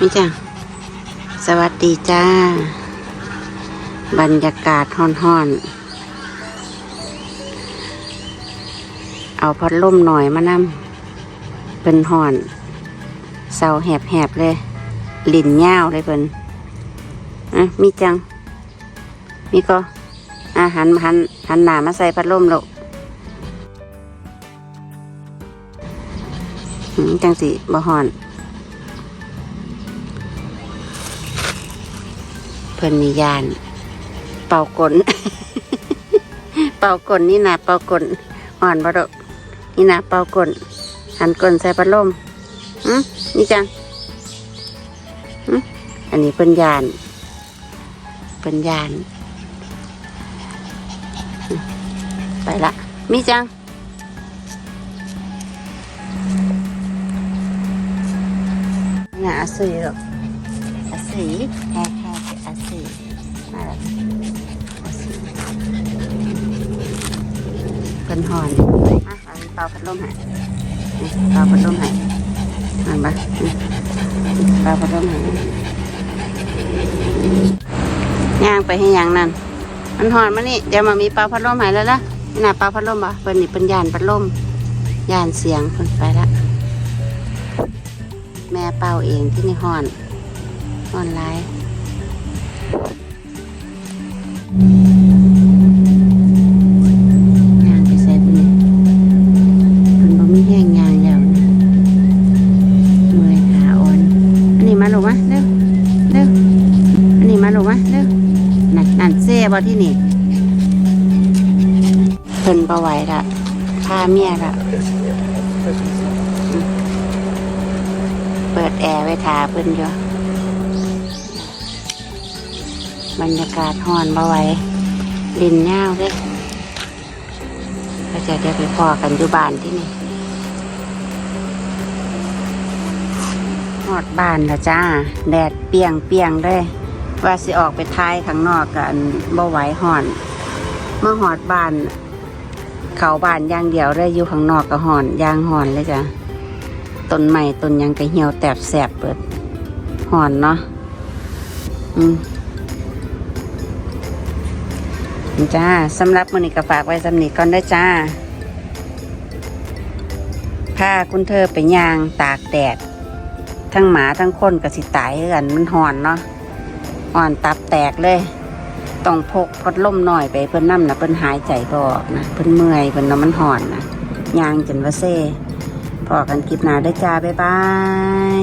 นี่จ้ะ สวัสดีจ้า บรรยากาศห้อนๆ เอาพัดลมหน่อยมานำเป็นห่อนเสาแหบๆเลยลิ่นยาวเลยเพิ่นอะมีจัง มีก็อาหันหันหันหนามาใส่พัดลมแล้วอืมจังสิบ่ห่อน เพิ่นมียาน เป่ากลเป่ากลนี่นะเป่ากลอ่อนบ่ดกนี่นะเป่ากลหันกลใส่พัดลมอืมนี่จังอืมอันนี้เพิ่นยานเพิ่นยาน ไปละมีจังเนี่ยอาสีหรอกอาสีแฮ่ สีมาแล้วอาสีเป็นหอนอะเอาเป่าพัดลมให้นี่เป่าพัดลมให้เห็นปะนี่เป่าพัดลมให้ย่างไปให้ย่างนั่นมันหอนมานี่เดี๋ยวมามีเป่าพัดลมให้แล้วละนี่น่ะเป่าพัดลมปะเป็นนี่เป็นยานพัดลมยานเสียงคนไปละแม่เป่าเองที่นี่หอนหอนไรย ยางไปใส่ปุ่นปุ่นบ่มีแห้งยางแล้วนะเมื่อยขาอ่อน อันนี้มาลูกมะเร็วเร็วอันนี้มาลูกมะเร็วนั่นนั่นเซ่บ่ที่นี่เพิ่นบ่ไหวละพาเมียละเปิดแอร์ไว้ทาเพิ่นอยู่ บรรยากาศห้อนบ่ไหวลินเน่าเลยก็จะเดี๋ยวไปพอกันอยู่บ้านที่นี่หอดบ้านแล้วจ้า แดดเปียงเปียงๆเลยว่าสิออกไปท้ายข้างนอกกันบ่ไหวห่อน เมื่อหอดบ้าน เขาบ้านย่างเดียวเลยอยู่ข้างนอกก็ห่อนยางห่อนเลยจ้ะต้นใหม่ต้นยังก็เหี่ยวแตบแสบเปิดห่อนเนาะอืม จ้าสำหรับมือนี้ก็ฝากไว้สำนีก่อนได้จ้าพาคุณเธอไปย่างตากแดด ทั้งหมาทั้งคนก็สิตายคือกันมันห่อนเนาะห่อนตับแตกเลย ต้องพกพัดลมหน่อยไปเพิ่นน้ำนะเพิ่นหายใจบออกนะเพิ่นเมื่อยเพิ่นน้ำมันห่อนนะย่างจนว่าเซ่พอกันคลิปหน้าได้จ้าบ๊ายบาย